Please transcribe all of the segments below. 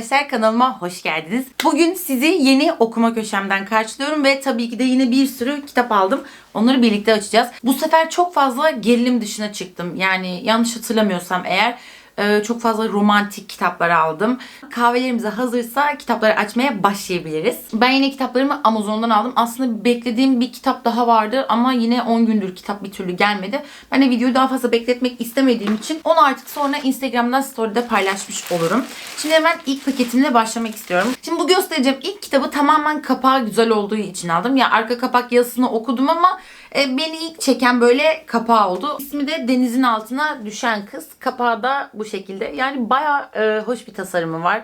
Arkadaşlar. Kanalıma hoş geldiniz. Bugün sizi yeni okuma köşemden karşılıyorum ve tabii ki de yine bir sürü kitap aldım. Onları birlikte açacağız. Bu sefer çok fazla gerilim dışına çıktım. Yani yanlış hatırlamıyorsam eğer çok fazla romantik kitaplar aldım. Kahvelerimiz hazırsa kitapları açmaya başlayabiliriz. Ben yine kitaplarımı Amazon'dan aldım. Aslında beklediğim bir kitap daha vardı ama yine 10 gündür kitap bir türlü gelmedi. Ben de videoyu daha fazla bekletmek istemediğim için onu artık sonra Instagram'dan story'de paylaşmış olurum. Şimdi hemen ilk paketimle başlamak istiyorum. Şimdi bu göstereceğim ilk kitabı tamamen kapağı güzel olduğu için aldım. Ya arka kapak yazısını okudum ama e, beni ilk çeken böyle kapağı oldu. İsmi de Denizin Altına Düşen Kız. Kapağı da bu şekilde. Yani baya hoş bir tasarımı var.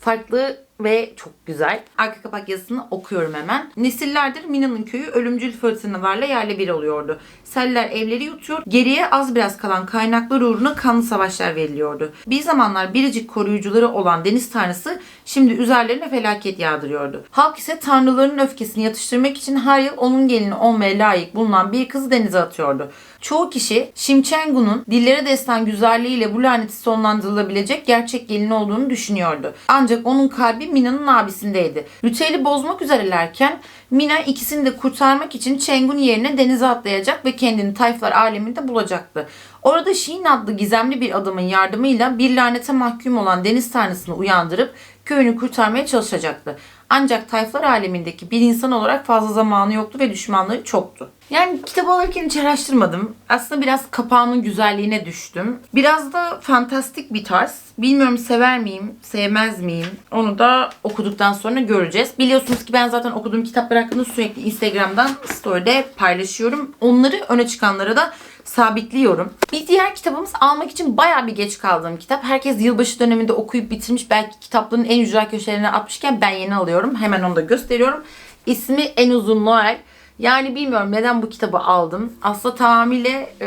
Farklı ve çok güzel. Arka kapak yazısını okuyorum hemen. Nesillerdir Mina'nın köyü ölümcül fırtınalarla yerle bir oluyordu. Seller evleri yutuyor, geriye az biraz kalan kaynaklar uğruna kanlı savaşlar veriliyordu. Bir zamanlar biricik koruyucuları olan deniz tanrısı şimdi üzerlerine felaket yağdırıyordu. Halk ise tanrıların öfkesini yatıştırmak için her yıl onun gelini olmaya layık bulunan bir kızı denize atıyordu. Çoğu kişi Şimçengu'nun dillere destan güzelliğiyle bu laneti sonlandırılabilecek gerçek gelin olduğunu düşünüyordu. Ancak onun kalbi Mina'nın abisindeydi. Ritüeli bozmak üzerelerken Mina ikisini de kurtarmak için Çengun yerine denize atlayacak ve kendini tayflar aleminde bulacaktı. Orada Şiin adlı gizemli bir adamın yardımıyla bir lanete mahkum olan deniz tanrısını uyandırıp köyünü kurtarmaya çalışacaktı. Ancak tayflar alemindeki bir insan olarak fazla zamanı yoktu ve düşmanları çoktu. Yani kitabı alırken hiç araştırmadım. Aslında biraz kapağının güzelliğine düştüm. Biraz da fantastik bir tarz. Bilmiyorum sever miyim, sevmez miyim? Onu da okuduktan sonra göreceğiz. Biliyorsunuz ki ben zaten okuduğum kitaplar hakkında sürekli Instagram'dan story'de paylaşıyorum. Onları öne çıkanlara da sabitliyorum. Bir diğer kitabımız almak için baya bir geç kaldığım kitap. Herkes yılbaşı döneminde okuyup bitirmiş. Belki kitapların en ücra köşelerine atmışken ben yeni alıyorum. Hemen onu da gösteriyorum. İsmi En Uzun Noel. Yani bilmiyorum neden bu kitabı aldım. Aslında tamamıyla e,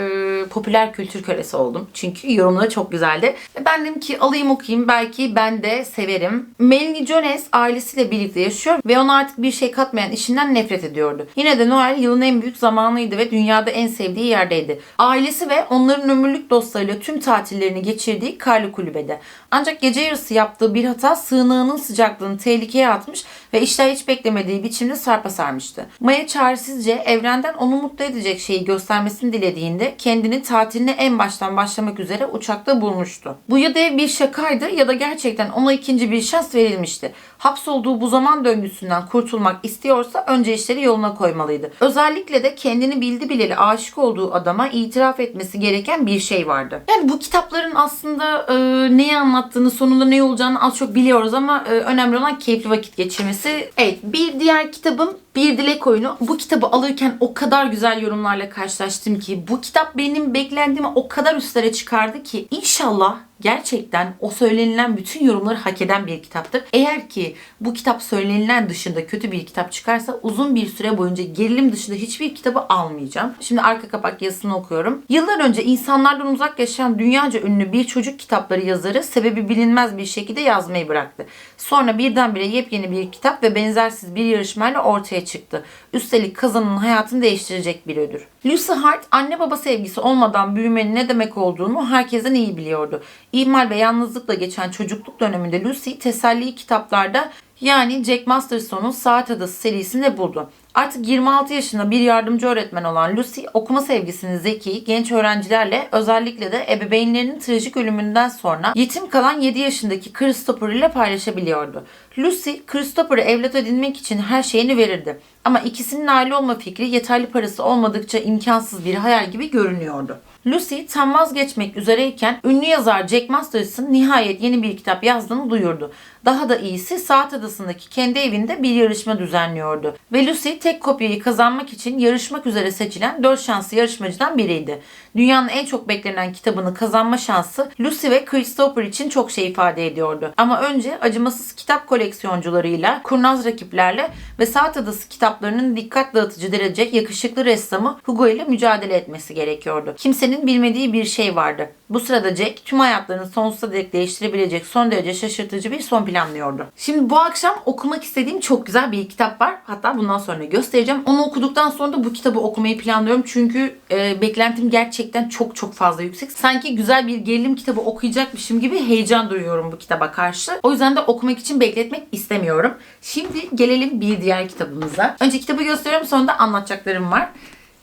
popüler kültür kölesi oldum. Çünkü yorumları çok güzeldi. Ve ben dedim ki alayım okuyayım belki ben de severim. Melanie Jones ailesiyle birlikte yaşıyor ve ona artık bir şey katmayan işinden nefret ediyordu. Yine de Noel yılın en büyük zamanıydı ve dünyada en sevdiği yerdeydi. Ailesi ve onların ömürlük dostlarıyla tüm tatillerini geçirdiği karlı kulübede. Ancak gece yarısı yaptığı bir hata sığınağının sıcaklığını tehlikeye atmış ve işler hiç beklemediği biçimde sarpa sarmıştı. Maya çaresizce evrenden onu mutlu edecek şeyi göstermesini dilediğinde kendini tatiline en baştan başlamak üzere uçakta bulmuştu. Bu ya dev bir şakaydı ya da gerçekten ona ikinci bir şans verilmişti. Hapsolduğu bu zaman döngüsünden kurtulmak istiyorsa önce işleri yoluna koymalıydı. Özellikle de kendini bildi bileli aşık olduğu adama itiraf etmesi gereken bir şey vardı. Yani bu kitapların aslında e, neyi anlattığını, sonunda ne olacağını az çok biliyoruz ama e, önemli olan keyifli vakit geçirmesi. Evet, bir diğer kitabım Bir Dilek Oyunu. Bu kitabı alırken o kadar güzel yorumlarla karşılaştım ki bu kitap benim beklentimi o kadar üstlere çıkardı ki inşallah gerçekten o söylenilen bütün yorumları hak eden bir kitaptır. Eğer ki bu kitap söylenilen dışında kötü bir kitap çıkarsa uzun bir süre boyunca gerilim dışında hiçbir kitabı almayacağım. Şimdi arka kapak yazısını okuyorum. Yıllar önce insanlardan uzak yaşayan dünyaca ünlü bir çocuk kitapları yazarı sebebi bilinmez bir şekilde yazmayı bıraktı. Sonra birdenbire yepyeni bir kitap ve benzersiz bir yarışmayla ortaya çıktı. Üstelik kazanın hayatını değiştirecek bir ödül. Lucy Hart anne baba sevgisi olmadan büyümenin ne demek olduğunu herkesten iyi biliyordu. İhmal ve yalnızlıkla geçen çocukluk döneminde Lucy teselliyi kitaplarda yani Jack Masterson'un Saat Adası serisinde buldu. Artık 26 yaşında bir yardımcı öğretmen olan Lucy okuma sevgisini zeki, genç öğrencilerle özellikle de ebeveynlerinin trajik ölümünden sonra yetim kalan 7 yaşındaki Christopher ile paylaşabiliyordu. Lucy, Christopher'ı evlat edinmek için her şeyini verirdi. Ama ikisinin aile olma fikri yeterli parası olmadıkça imkansız bir hayal gibi görünüyordu. Lucy tam vazgeçmek üzereyken ünlü yazar Jack Masters'ın nihayet yeni bir kitap yazdığını duyurdu. Daha da iyisi Saat Adası'ndaki kendi evinde bir yarışma düzenliyordu. Ve Lucy tek kopyayı kazanmak için yarışmak üzere seçilen 4 şanslı yarışmacıdan biriydi. Dünyanın en çok beklenen kitabını kazanma şansı Lucy ve Christopher için çok şey ifade ediyordu. Ama önce acımasız kitap koleksiyoncularıyla, kurnaz rakiplerle ve Saat Adası kitaplarının dikkat dağıtıcı derece yakışıklı ressamı Hugo ile mücadele etmesi gerekiyordu. Kimsenin bilmediği bir şey vardı. Bu sırada Jack tüm hayatlarını sonsuza dek değiştirebilecek son derece şaşırtıcı bir son planlıyordu. Şimdi bu akşam okumak istediğim çok güzel bir kitap var. Hatta bundan sonra göstereceğim. Onu okuduktan sonra da bu kitabı okumayı planlıyorum. Çünkü e, beklentim gerçekten çok çok fazla yüksek. Sanki güzel bir gerilim kitabı okuyacakmışım gibi heyecan duyuyorum bu kitaba karşı. O yüzden de okumak için bekletmek istemiyorum. Şimdi gelelim bir diğer kitabımıza. Önce kitabı gösteriyorum sonra da anlatacaklarım var.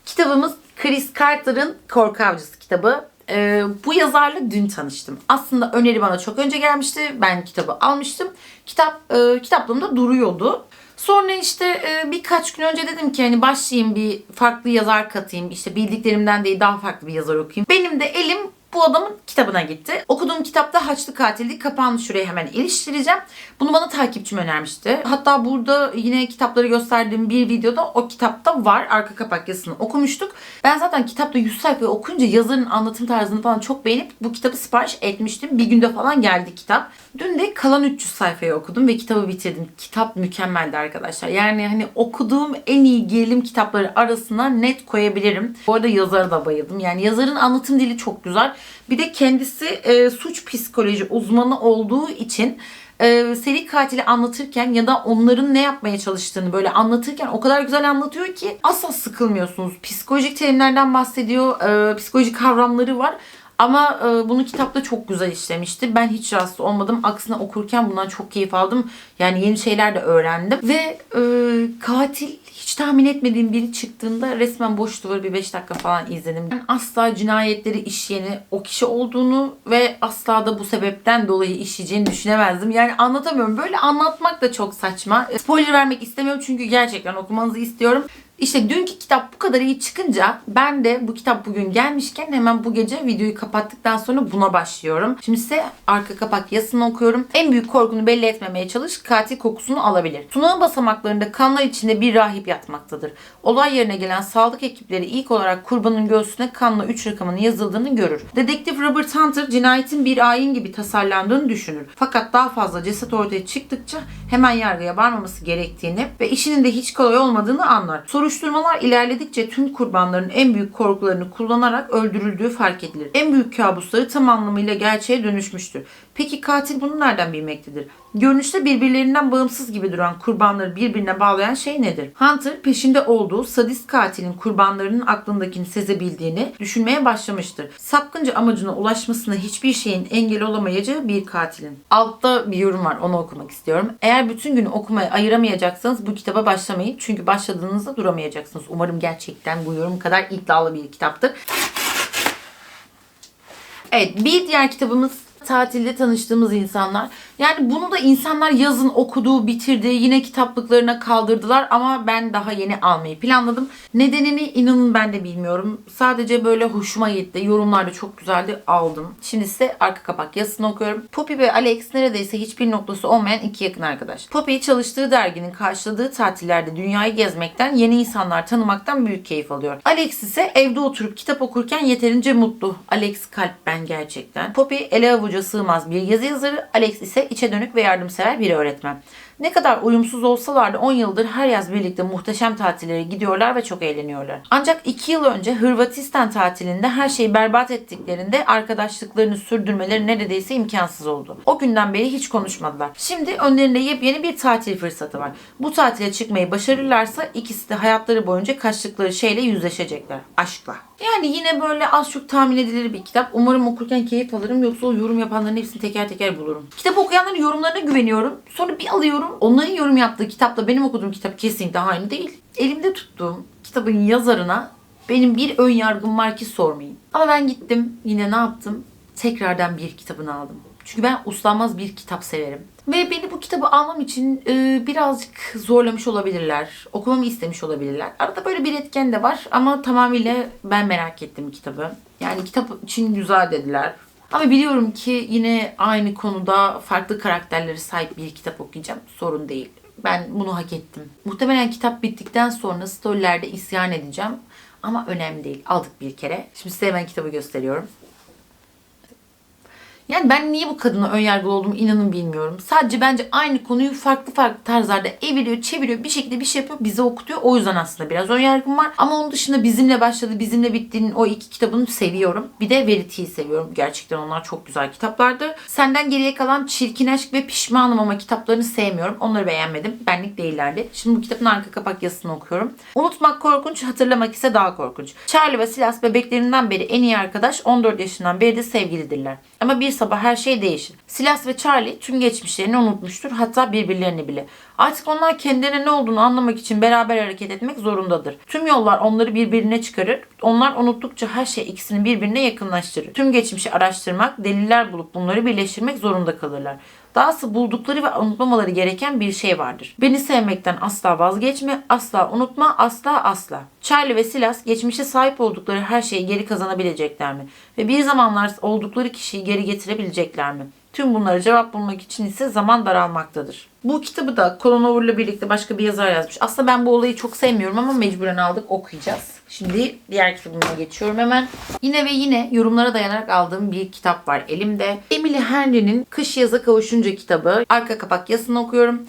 Kitabımız Chris Carter'ın Korku Avcısı kitabı. Ee, bu yazarla dün tanıştım. Aslında öneri bana çok önce gelmişti. Ben kitabı almıştım. Kitap e, kitaplığımda duruyordu. Sonra işte e, birkaç gün önce dedim ki hani başlayayım bir farklı yazar katayım. İşte bildiklerimden değil daha farklı bir yazar okuyayım. Benim de elim bu adamın kitabına gitti. Okuduğum kitapta Haçlı Katildi. Kapağını şuraya hemen iliştireceğim. Bunu bana takipçim önermişti. Hatta burada yine kitapları gösterdiğim bir videoda o kitapta var. Arka kapak yazısını okumuştuk. Ben zaten kitapta 100 sayfayı okuyunca yazarın anlatım tarzını falan çok beğenip bu kitabı sipariş etmiştim. Bir günde falan geldi kitap. Dün de kalan 300 sayfayı okudum ve kitabı bitirdim. Kitap mükemmeldi arkadaşlar. Yani hani okuduğum en iyi gerilim kitapları arasına net koyabilirim. Bu arada yazara da bayıldım. Yani yazarın anlatım dili çok güzel. Bir de kendisi e, suç psikoloji uzmanı olduğu için e, seri katili anlatırken ya da onların ne yapmaya çalıştığını böyle anlatırken o kadar güzel anlatıyor ki asla sıkılmıyorsunuz. Psikolojik terimlerden bahsediyor, e, psikolojik kavramları var. Ama e, bunu kitapta çok güzel işlemişti. Ben hiç rahatsız olmadım. Aksine okurken bundan çok keyif aldım. Yani yeni şeyler de öğrendim. Ve e, katil hiç tahmin etmediğim biri çıktığında resmen boş duvarı bir 5 dakika falan izledim. Ben asla cinayetleri işleyeni o kişi olduğunu ve asla da bu sebepten dolayı işleyeceğini düşünemezdim. Yani anlatamıyorum. Böyle anlatmak da çok saçma. Spoiler vermek istemiyorum çünkü gerçekten okumanızı istiyorum. İşte dünkü kitap bu kadar iyi çıkınca ben de bu kitap bugün gelmişken hemen bu gece videoyu kapattıktan sonra buna başlıyorum. Şimdi size arka kapak yazısını okuyorum. En büyük korkunu belli etmemeye çalış. Katil kokusunu alabilir. Sunağın basamaklarında kanlar içinde bir rahip yatmaktadır. Olay yerine gelen sağlık ekipleri ilk olarak kurbanın göğsüne kanla 3 rakamının yazıldığını görür. Dedektif Robert Hunter cinayetin bir ayin gibi tasarlandığını düşünür. Fakat daha fazla ceset ortaya çıktıkça hemen yargıya varmaması gerektiğini ve işinin de hiç kolay olmadığını anlar. Soruşturmalar ilerledikçe tüm kurbanların en büyük korkularını kullanarak öldürüldüğü fark edilir. En büyük kabusları tam anlamıyla gerçeğe dönüşmüştür. Peki katil bunu nereden bilmektedir? Görünüşte birbirlerinden bağımsız gibi duran kurbanları birbirine bağlayan şey nedir? Hunter peşinde olduğu sadist katilin kurbanlarının aklındakini sezebildiğini düşünmeye başlamıştır. Sapkınca amacına ulaşmasına hiçbir şeyin engel olamayacağı bir katilin. Altta bir yorum var onu okumak istiyorum. Eğer bütün günü okumaya ayıramayacaksanız bu kitaba başlamayın. Çünkü başladığınızda duramayacaksınız. Umarım gerçekten bu yorum kadar iddialı bir kitaptır. Evet bir diğer kitabımız tatilde tanıştığımız insanlar. Yani bunu da insanlar yazın okuduğu, bitirdiği yine kitaplıklarına kaldırdılar ama ben daha yeni almayı planladım. Nedenini inanın ben de bilmiyorum. Sadece böyle hoşuma gitti. Yorumlarda çok güzeldi. Aldım. Şimdi size arka kapak yazısını okuyorum. Poppy ve Alex neredeyse hiçbir noktası olmayan iki yakın arkadaş. Poppy çalıştığı derginin karşıladığı tatillerde dünyayı gezmekten, yeni insanlar tanımaktan büyük keyif alıyor. Alex ise evde oturup kitap okurken yeterince mutlu. Alex kalp ben gerçekten. Poppy ele avuca sığmaz bir yazı yazarı. Alex ise içe dönük ve yardımsever bir öğretmen. Ne kadar uyumsuz olsalar da 10 yıldır her yaz birlikte muhteşem tatillere gidiyorlar ve çok eğleniyorlar. Ancak 2 yıl önce Hırvatistan tatilinde her şeyi berbat ettiklerinde arkadaşlıklarını sürdürmeleri neredeyse imkansız oldu. O günden beri hiç konuşmadılar. Şimdi önlerinde yepyeni bir tatil fırsatı var. Bu tatile çıkmayı başarırlarsa ikisi de hayatları boyunca kaçtıkları şeyle yüzleşecekler. Aşkla. Yani yine böyle az çok tahmin edilir bir kitap. Umarım okurken keyif alırım yoksa o yorum yapanların hepsini teker teker bulurum. Kitap okuyanların yorumlarına güveniyorum. Sonra bir alıyorum. Onların yorum yaptığı kitapla benim okuduğum kitap kesinlikle aynı değil. Elimde tuttuğum kitabın yazarına benim bir ön yargım var ki sormayın. Ama ben gittim yine ne yaptım? Tekrardan bir kitabını aldım. Çünkü ben uslanmaz bir kitap severim. Ve beni bu kitabı almam için e, birazcık zorlamış olabilirler. Okumamı istemiş olabilirler. Arada böyle bir etken de var ama tamamıyla ben merak ettim kitabı. Yani kitap için güzel dediler. Ama biliyorum ki yine aynı konuda farklı karakterleri sahip bir kitap okuyacağım. Sorun değil. Ben bunu hak ettim. Muhtemelen kitap bittikten sonra storylerde isyan edeceğim. Ama önemli değil. Aldık bir kere. Şimdi size hemen kitabı gösteriyorum. Yani ben niye bu kadına önyargılı olduğumu inanın bilmiyorum. Sadece bence aynı konuyu farklı farklı tarzlarda eviriyor, çeviriyor, bir şekilde bir şey yapıyor, bize okutuyor. O yüzden aslında biraz önyargım var. Ama onun dışında bizimle başladı, bizimle bittiğinin o iki kitabını seviyorum. Bir de Verity'yi seviyorum. Gerçekten onlar çok güzel kitaplardı. Senden geriye kalan Çirkin Aşk ve Pişmanım ama kitaplarını sevmiyorum. Onları beğenmedim. Benlik değillerdi. Şimdi bu kitabın arka kapak yazısını okuyorum. Unutmak korkunç, hatırlamak ise daha korkunç. Charlie ve Silas bebeklerinden beri en iyi arkadaş, 14 yaşından beri de sevgilidirler. Ama bir sabah her şey değişir. Silas ve Charlie tüm geçmişlerini unutmuştur. Hatta birbirlerini bile. Artık onlar kendilerine ne olduğunu anlamak için beraber hareket etmek zorundadır. Tüm yollar onları birbirine çıkarır. Onlar unuttukça her şey ikisini birbirine yakınlaştırır. Tüm geçmişi araştırmak, deliller bulup bunları birleştirmek zorunda kalırlar. Dahası buldukları ve unutmamaları gereken bir şey vardır. Beni sevmekten asla vazgeçme, asla unutma, asla asla. Charlie ve Silas geçmişe sahip oldukları her şeyi geri kazanabilecekler mi? Ve bir zamanlar oldukları kişiyi geri getirebilecekler mi? Tüm bunlara cevap bulmak için ise zaman daralmaktadır. Bu kitabı da Colin birlikte başka bir yazar yazmış. Aslında ben bu olayı çok sevmiyorum ama mecburen aldık okuyacağız. Şimdi diğer kitabıma geçiyorum hemen. Yine ve yine yorumlara dayanarak aldığım bir kitap var elimde. Emily Henry'nin Kış Yaza Kavuşunca kitabı. Arka kapak yazısını okuyorum.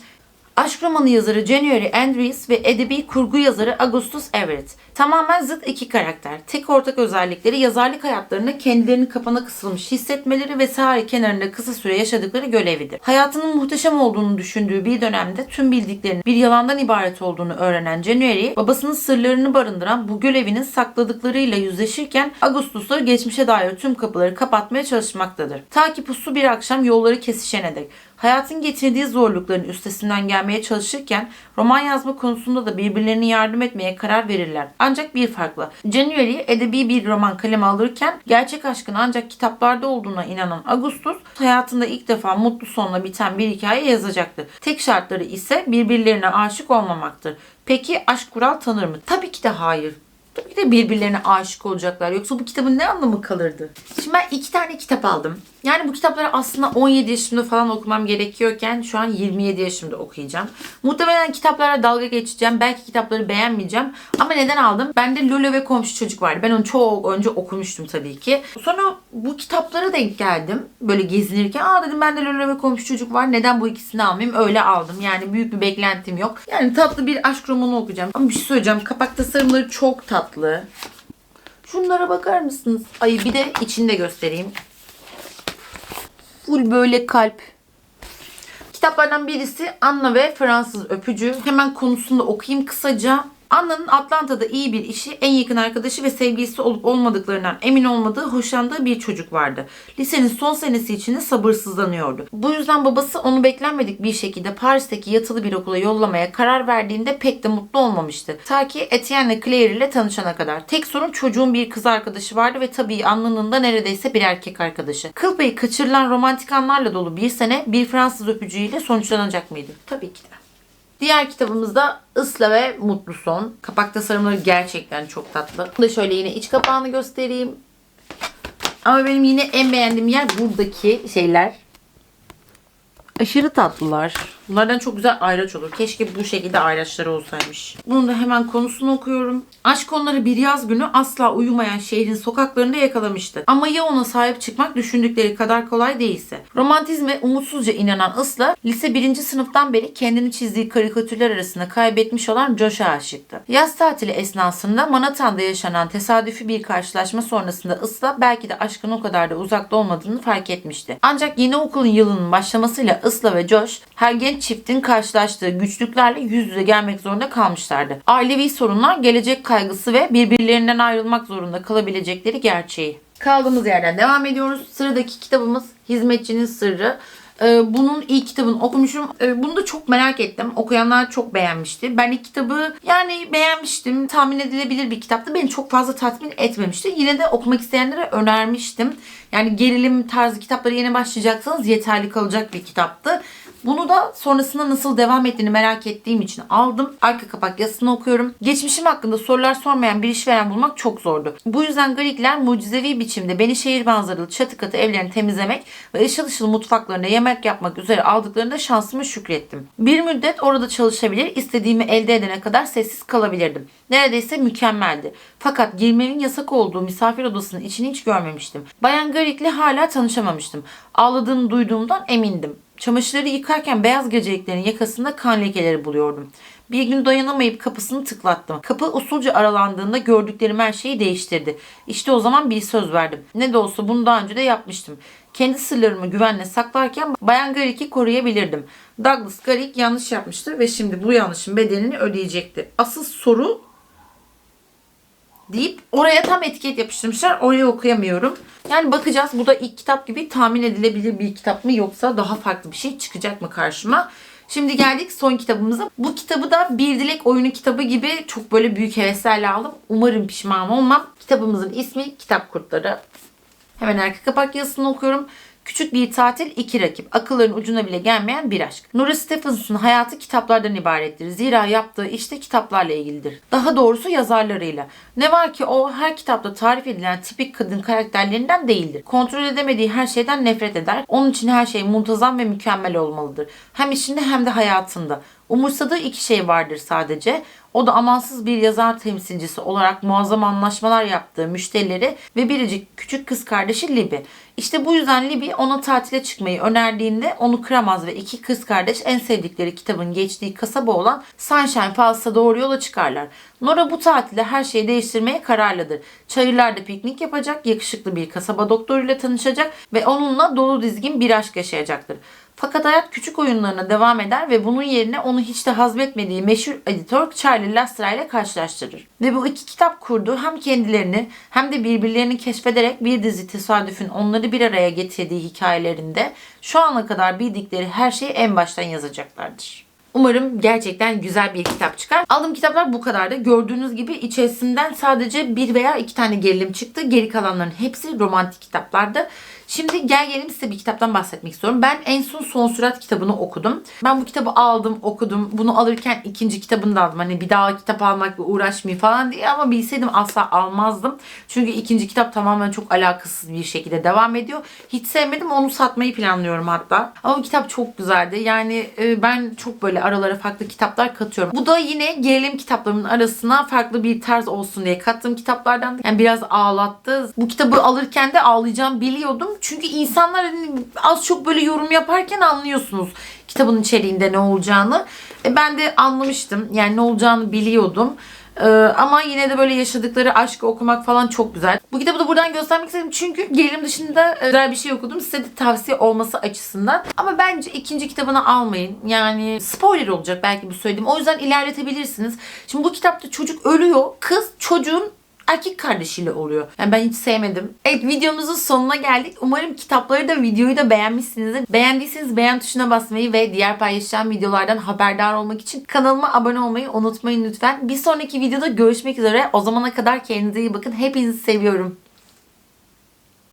Aşk romanı yazarı January Andrews ve edebi kurgu yazarı Augustus Everett. Tamamen zıt iki karakter. Tek ortak özellikleri yazarlık hayatlarında kendilerini kapana kısılmış hissetmeleri ve sahil kenarında kısa süre yaşadıkları gölevidir. Hayatının muhteşem olduğunu düşündüğü bir dönemde tüm bildiklerinin bir yalandan ibaret olduğunu öğrenen January, babasının sırlarını barındıran bu görevinin sakladıklarıyla yüzleşirken Augustus'a geçmişe dair tüm kapıları kapatmaya çalışmaktadır. Ta ki pusu bir akşam yolları kesişene dek. Hayatın getirdiği zorlukların üstesinden gelmeye çalışırken roman yazma konusunda da birbirlerine yardım etmeye karar verirler. Ancak bir farkla. January edebi bir roman kaleme alırken gerçek aşkın ancak kitaplarda olduğuna inanan Augustus hayatında ilk defa mutlu sonla biten bir hikaye yazacaktır. Tek şartları ise birbirlerine aşık olmamaktır. Peki aşk kural tanır mı? Tabii ki de hayır. Tabii ki de birbirlerine aşık olacaklar. Yoksa bu kitabın ne anlamı kalırdı? Şimdi ben iki tane kitap aldım. Yani bu kitapları aslında 17 yaşımda falan okumam gerekiyorken şu an 27 yaşımda okuyacağım. Muhtemelen kitaplara dalga geçeceğim. Belki kitapları beğenmeyeceğim. Ama neden aldım? Bende Lolo ve Komşu Çocuk vardı. Ben onu çok önce okumuştum tabii ki. Sonra bu kitaplara denk geldim. Böyle gezinirken aa dedim bende Lolo ve Komşu Çocuk var. Neden bu ikisini almayayım? Öyle aldım. Yani büyük bir beklentim yok. Yani tatlı bir aşk romanı okuyacağım. Ama bir şey söyleyeceğim. Kapak tasarımları çok tatlı. Şunlara bakar mısınız? Ay bir de içinde göstereyim. Full böyle kalp. Kitaplardan birisi Anna ve Fransız Öpücü. Hemen konusunu okuyayım kısaca. Anna'nın Atlanta'da iyi bir işi, en yakın arkadaşı ve sevgilisi olup olmadıklarından emin olmadığı, hoşlandığı bir çocuk vardı. Lisenin son senesi için sabırsızlanıyordu. Bu yüzden babası onu beklenmedik bir şekilde Paris'teki yatılı bir okula yollamaya karar verdiğinde pek de mutlu olmamıştı. Ta ki Etienne Claire ile tanışana kadar. Tek sorun çocuğun bir kız arkadaşı vardı ve tabii Anna'nın da neredeyse bir erkek arkadaşı. Kıl payı kaçırılan romantik anlarla dolu bir sene bir Fransız öpücüğüyle sonuçlanacak mıydı? Tabii ki de. Diğer kitabımız da Isla ve Mutlu Son. Kapak tasarımları gerçekten çok tatlı. Bunu da şöyle yine iç kapağını göstereyim. Ama benim yine en beğendiğim yer buradaki şeyler. Aşırı tatlılar. Bunlardan çok güzel ayraç olur. Keşke bu şekilde ayraçları olsaymış. Bunun da hemen konusunu okuyorum. Aşk onları bir yaz günü asla uyumayan şehrin sokaklarında yakalamıştı. Ama ya ona sahip çıkmak düşündükleri kadar kolay değilse. Romantizme umutsuzca inanan Isla, lise birinci sınıftan beri kendini çizdiği karikatürler arasında kaybetmiş olan Josh'a aşıktı. Yaz tatili esnasında Manhattan'da yaşanan tesadüfi bir karşılaşma sonrasında Isla belki de aşkın o kadar da uzakta olmadığını fark etmişti. Ancak yeni okulun yılının başlamasıyla Isla ve Josh her genç çiftin karşılaştığı güçlüklerle yüz yüze gelmek zorunda kalmışlardı. Ailevi sorunlar, gelecek kaygısı ve birbirlerinden ayrılmak zorunda kalabilecekleri gerçeği. Kaldığımız yerden devam ediyoruz. Sıradaki kitabımız Hizmetçinin Sırrı. Ee, Bunun ilk kitabını okumuşum. Ee, Bunu da çok merak ettim. Okuyanlar çok beğenmişti. Ben ilk kitabı yani beğenmiştim. Tahmin edilebilir bir kitaptı. Beni çok fazla tatmin etmemişti. Yine de okumak isteyenlere önermiştim. Yani gerilim tarzı kitapları yeni başlayacaksanız yeterli kalacak bir kitaptı. Bunu da sonrasında nasıl devam ettiğini merak ettiğim için aldım. Arka kapak yazısını okuyorum. Geçmişim hakkında sorular sormayan bir işveren bulmak çok zordu. Bu yüzden Greekler mucizevi biçimde beni şehir manzaralı çatı katı evlerini temizlemek ve ışıl ışıl mutfaklarında yemek yapmak üzere aldıklarında şansıma şükrettim. Bir müddet orada çalışabilir, istediğimi elde edene kadar sessiz kalabilirdim. Neredeyse mükemmeldi. Fakat girmenin yasak olduğu misafir odasının içini hiç görmemiştim. Bayan Garrick'le hala tanışamamıştım. Ağladığını duyduğumdan emindim. Çamaşırları yıkarken beyaz geceliklerin yakasında kan lekeleri buluyordum. Bir gün dayanamayıp kapısını tıklattım. Kapı usulca aralandığında gördüklerim her şeyi değiştirdi. İşte o zaman bir söz verdim. Ne de olsa bunu daha önce de yapmıştım. Kendi sırlarımı güvenle saklarken Bayan Garrick'i koruyabilirdim. Douglas Garrick yanlış yapmıştı ve şimdi bu yanlışın bedelini ödeyecekti. Asıl soru deyip oraya tam etiket yapıştırmışlar. Orayı okuyamıyorum. Yani bakacağız. Bu da ilk kitap gibi tahmin edilebilir bir kitap mı yoksa daha farklı bir şey çıkacak mı karşıma? Şimdi geldik son kitabımıza. Bu kitabı da Bir Dilek Oyunu kitabı gibi çok böyle büyük heveslerle aldım. Umarım pişman olmam. Kitabımızın ismi Kitap Kurtları. Hemen arka kapak yazısını okuyorum. Küçük bir tatil, iki rakip. Akılların ucuna bile gelmeyen bir aşk. Nora Stephenson'un hayatı kitaplardan ibarettir. Zira yaptığı işte kitaplarla ilgilidir. Daha doğrusu yazarlarıyla. Ne var ki o her kitapta tarif edilen tipik kadın karakterlerinden değildir. Kontrol edemediği her şeyden nefret eder. Onun için her şey muntazam ve mükemmel olmalıdır. Hem işinde hem de hayatında. Umursadığı iki şey vardır sadece. O da amansız bir yazar temsilcisi olarak muazzam anlaşmalar yaptığı müşterileri ve biricik küçük kız kardeşi Libby. İşte bu yüzden Libby ona tatile çıkmayı önerdiğinde onu kıramaz ve iki kız kardeş en sevdikleri kitabın geçtiği kasaba olan Sunshine Falls'a doğru yola çıkarlar. Nora bu tatilde her şeyi değiştirmeye kararlıdır. Çayırlarda piknik yapacak, yakışıklı bir kasaba doktoruyla tanışacak ve onunla dolu dizgin bir aşk yaşayacaktır. Fakat hayat küçük oyunlarına devam eder ve bunun yerine onu hiç de hazmetmediği meşhur editör Charlie Lastra ile karşılaştırır. Ve bu iki kitap kurdu hem kendilerini hem de birbirlerini keşfederek bir dizi tesadüfün onları bir araya getirdiği hikayelerinde şu ana kadar bildikleri her şeyi en baştan yazacaklardır. Umarım gerçekten güzel bir kitap çıkar. Aldığım kitaplar bu kadardı. Gördüğünüz gibi içerisinden sadece bir veya iki tane gerilim çıktı. Geri kalanların hepsi romantik kitaplardı. Şimdi gel gelelim size bir kitaptan bahsetmek istiyorum. Ben en son Son Sürat kitabını okudum. Ben bu kitabı aldım, okudum. Bunu alırken ikinci kitabını da aldım. Hani bir daha kitap almakla uğraşmayayım falan diye ama bilseydim asla almazdım. Çünkü ikinci kitap tamamen çok alakasız bir şekilde devam ediyor. Hiç sevmedim. Onu satmayı planlıyorum hatta. Ama kitap çok güzeldi. Yani e, ben çok böyle aralara farklı kitaplar katıyorum. Bu da yine gerilim kitaplarımın arasına farklı bir tarz olsun diye kattığım kitaplardan. Yani biraz ağlattı. Bu kitabı alırken de ağlayacağım biliyordum. Çünkü insanlar hani az çok böyle yorum yaparken anlıyorsunuz kitabın içeriğinde ne olacağını. E ben de anlamıştım. Yani ne olacağını biliyordum. Ee, ama yine de böyle yaşadıkları aşkı okumak falan çok güzel. Bu kitabı da buradan göstermek istedim çünkü gerilim dışında güzel bir şey okudum. Size de tavsiye olması açısından. Ama bence ikinci kitabını almayın. Yani spoiler olacak belki bu söylediğim. O yüzden ilerletebilirsiniz. Şimdi bu kitapta çocuk ölüyor. Kız çocuğun erkek kardeşiyle oluyor. Yani ben hiç sevmedim. Evet videomuzun sonuna geldik. Umarım kitapları da videoyu da beğenmişsinizdir. Beğendiyseniz beğen tuşuna basmayı ve diğer paylaşacağım videolardan haberdar olmak için kanalıma abone olmayı unutmayın lütfen. Bir sonraki videoda görüşmek üzere. O zamana kadar kendinize iyi bakın. Hepinizi seviyorum.